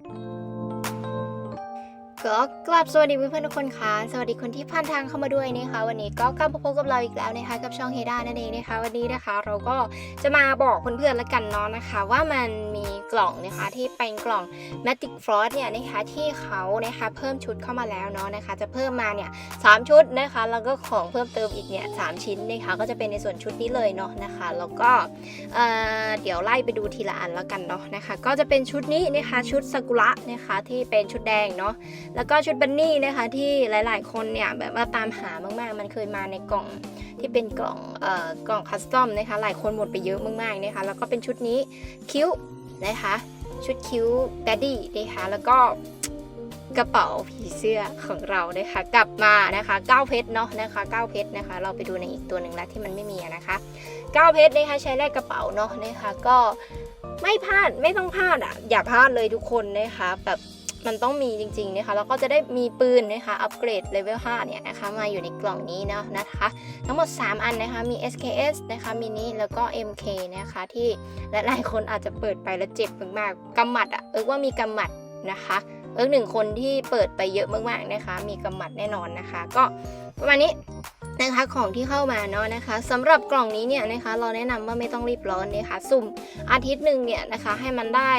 you ก็กลับสวัสดีเพื่อนๆทุกคนค่ะสวัสดีคนที่ผ่านทางเข้ามาด้วยนะคะ วันนี้ก็กลับมาพบกับเราอีกแล้วนะคะ กับช่องเฮด้านั่นเองนะคะ วันนี้นะคะ เราก็จะมาบอกเพื่อนๆและกันเนาะนะคะ ว่ามันมีกล่องนะคะที่เป็นกล่อง Matic Frost เนี่ยนะคะที่เขานะคะเพิ่มชุดเข้ามาแล้วเนาะนะคะ จะเพิ่มมาเนี่ยสามชุดนะคะ แล้วก็ของเพิ่มเติมอีกเนี่ยสามชิ้นนะคะ ก็จะเป็นในส่วนชุดนี้เลยเนาะนะคะ แล้วก็เอ่อเดี๋ยวไล่ไปดูทีละอันแล้วกันเนาะนะคะ ก็จะเป็นชุดนี้นะคะชุดซากุระนะคะที่เป็นชุดแดงเนาะแล้วก็ชุดบันนี่นะคะที่หลาย ๆ คนเนี่ยแบบว่าตามหามากๆ มันเคยมาในกล่องที่เป็นกล่องเอ่อกล่องคัสตอมนะคะหลายคนหมดไปเยอะมากๆนะคะแล้วก็เป็นชุดนี้คิ้วนะคะชุดคิ้วแบดดี้นะคะแล้วก็กระเป๋าผีเสื้อของเรานะคะกลับมานะคะ9เพชรเนาะนะคะ9เพชรนะคะ เราไปดูในอีกตัวหนึ่งแล้วที่มันไม่มีอะนะคะ9เพชรนะคะใช้แลกกระเป๋าเนาะนะคะก็ไม่พลาดไม่ต้องพลาดอะอย่าพลาดเลยทุกคนนะคะแบบ มันต้องมีจริงๆนะคะแล้วก็จะได้มีปืนนะคะอัปเกรดเลเวล5เนี่ยนะคะมาอยู่ในกล่องนี้เนาะนะคะ ทั้งหมด 3 อันนะคะมี SKS นะคะมินิแล้วก็ MK นะคะที่หลายๆคนอาจจะเปิดไปแล้วเจ็บมากๆกำหมัดอะเอิกว่ามีกำหมัดนะคะเอิกหนึ่งคนที่เปิดไปเยอะมากๆนะคะ มีกำหมัดแน่นอนนะคะ ก็ประมาณนี้นะคะของที่เข้ามาเนาะนะคะสำหรับกล่องนี้เนี่ยนะคะ เราแนะนำว่าไม่ต้องรีบร้อนนะคะ สุ่มอาทิตย์หนึ่งเนี่ยนะคะ ให้มันได้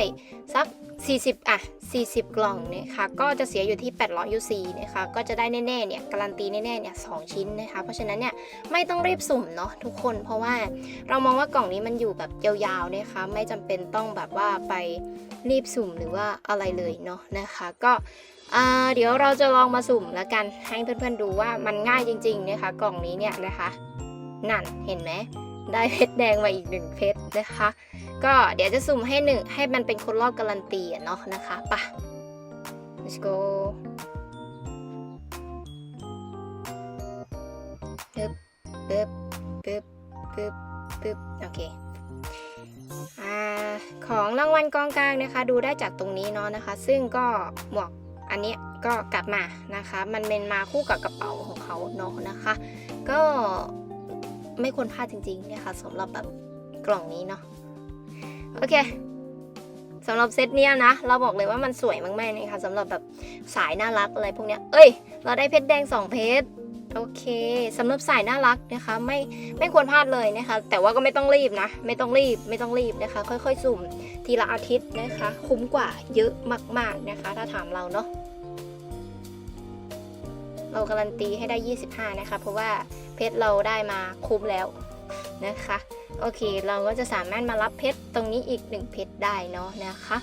สัก 40 อะ 40 กล่องนะคะ ก็จะเสียอยู่ที่ 800 UC นะคะ ก็จะได้แน่ๆ เนี่ย การันตีแน่ๆ เนี่ยสชิ้นนะคะ เพราะฉะนั้นเนี่ย ไม่ต้องรีบสุ่มเนาะทุกคน เพราะว่าเรามองว่ากล่องนี้มันอยู่แบบยาวๆ นะคะ ไม่จำเป็นต้องแบบว่าไปรีบสุ่มหรือว่าอะไรเลยเนาะนะคะ ก็เดี๋ยวเราจะลองมาสุ่มแล้วกัน ให้เพื่อนๆ ดูว่ามันง่ายจริงๆ นะคะ กล่องนี้เนี่ยนะคะ นั่น เห็นไหม ได้เพชรแดงมาอีกหนึ่งเพชรนะคะ ก็เดี๋ยวจะสุ่มให้หนึ่งให้มันเป็นคนรอบการันตีเนาะนะคะปะ let's go ปึ๊บปึ๊บปึ๊บปึ๊บปึ๊บโอเคอ่าของรางวัลกองกลางนะคะ ดูได้จากตรงนี้เนาะนะคะ ซึ่งก็หมวกอันนี้ก็กลับมานะคะ มันเป็นมาคู่กับกระเป๋าของเขาเนาะนะคะ ก็ ไม่ควรพลาดจริงๆเนะคะสำหรับแบบกล่องนี้เนาะโอเคสำหรับเซตเนี้ยนะ เราบอกเลยว่ามันสวยมากๆนะคะสำหรับแบบสายน่ารักอะไรพวกเนี้ย เอ้ย เราได้เพชรแดง 2 เพชรโอเคสำหรับสายน่ารักนะคะ ไม่ไม่ควรพลาดเลยนะคะ แต่ว่าก็ไม่ต้องรีบนะ ไม่ต้องรีบไม่ต้องรีบนะคะ ค่อยๆ สุ่มทีละอาทิตย์นะคะ คุ้มกว่าเยอะมากๆนะคะ ถ้าถามเราเนาะ เราการันตีให้ได้ 25 นะคะ เพราะว่าเพชรเราได้มาคุ้มแล้วนะคะ โอเค เราก็จะสามารถมารับเพชรตรงนี้อีก 1 เพชรได้เนาะนะคะ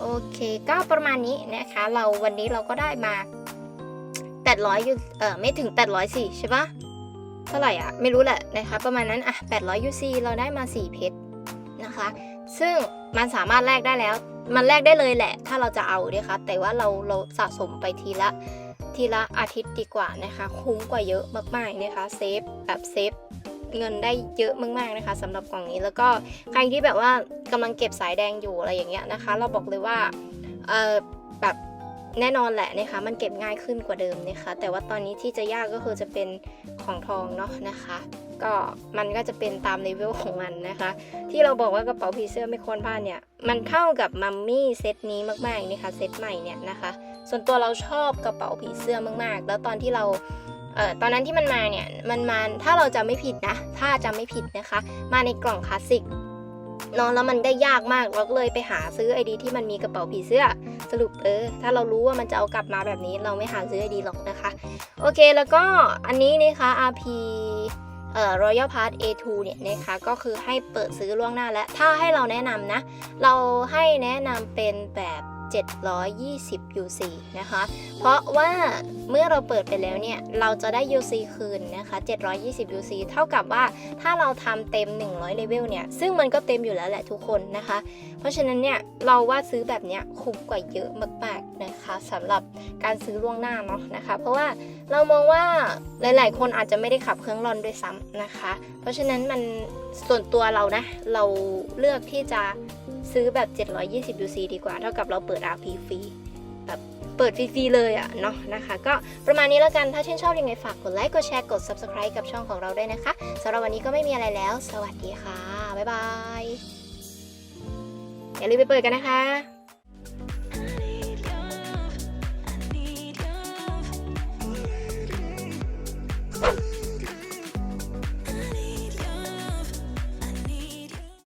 โอเคก็ประมาณนี้นะคะ เราวันนี้เราก็ได้มา800ยูเออไม่ถึง 800สิใช่ปะเท่าไหร่อะ ไม่รู้แหละนะคะ ประมาณนั้นอะ800 UC เราได้มา 4 เพชรนะคะ ซึ่งมันสามารถแลกได้แล้ว มันแลกได้เลยแหละ ถ้าเราจะเอานะคะแต่ว่าเราเราสะสมไปทีละ ทีละอาทิตย์ดีกว่านะคะ คุ้มกว่าเยอะมากๆนะคะเซฟแบบเซฟเงินได้เยอะมากๆนะคะสำหรับกล่องนี้แล้วก็ใครที่แบบว่ากำลังเก็บสายแดงอยู่อะไรอย่างเงี้ยนะคะ เราบอกเลยว่าเออแบบแน่นอนแหละนะคะ มันเก็บง่ายขึ้นกว่าเดิมนะคะ แต่ว่าตอนนี้ที่จะยากก็คือจะเป็นของทองเนาะนะคะ ก็มันก็จะเป็นตามเลเวลของมันนะคะ ที่เราบอกว่ากระเป๋าผีเสื้อไม่ควรพลาดเนี่ย มันเข้ากับมัมมี่เซตนี้มากๆนี่ค่ะเซตใหม่เนี่ยนะคะ ส่วนตัวเราชอบกระเป๋าผีเสื้อมากๆ แล้วตอนที่เราเอ่อตอนนั้นที่มันมาเนี่ยมันมาถ้าเราจะไม่ผิดนะ ถ้าจะไม่ผิดนะคะ มาในกล่องคลาสสิกเนาะแล้วมันได้ยากมากเราก็เลยไปหาซื้อไอดีที่มันมีกระเป๋าผีเสื้อสรุปเออ ถ้าเรารู้ว่ามันจะเอากลับมาแบบนี้ เราไม่หาซื้อไอดีหรอกนะคะ โอเคแล้วก็อันนี้นะคะ RP เอ่อ Royal Pass A2 เนี่ยนะคะก็คือให้เปิดซื้อล่วงหน้าและถ้าให้เราแนะนำนะ เราให้แนะนำเป็นแบบ 720 UC นะคะ เพราะว่าเมื่อเราเปิดไปแล้วเนี่ย เราจะได้ UC คืนนะคะ 720 UC เท่ากับว่าถ้าเราทำเต็ม 100เลเวลเนี่ย ซึ่งมันก็เต็มอยู่แล้วแหละทุกคนนะคะ เพราะฉะนั้นเนี่ย เราว่าซื้อแบบเนี้ยคุ้มกว่าเยอะมากๆนะคะสำหรับการซื้อล่วงหน้าเนาะนะคะ เพราะว่าเรามองว่าหลาย ๆ คนอาจจะไม่ได้ขับเครื่องร่อนด้วยซ้ำนะคะ เพราะฉะนั้นมันส่วนตัวเรานะ เราเลือกที่จะ ซื้อแบบ 720 UC ดีกว่า เท่ากับเราเปิด RP ฟรีแบบเปิดฟรีๆเลยอะเนาะนะคะ ก็ประมาณนี้แล้วกัน ถ้าชื่นชอบยังไงฝากกดไลค์ กดแชร์ กด Subscribe กับช่องของเราด้วยนะคะสำหรับวันนี้ก็ไม่มีอะไรแล้ว สวัสดีค่ะ บ๊ายบาย อย่าลืมไปเปิดกันนะคะ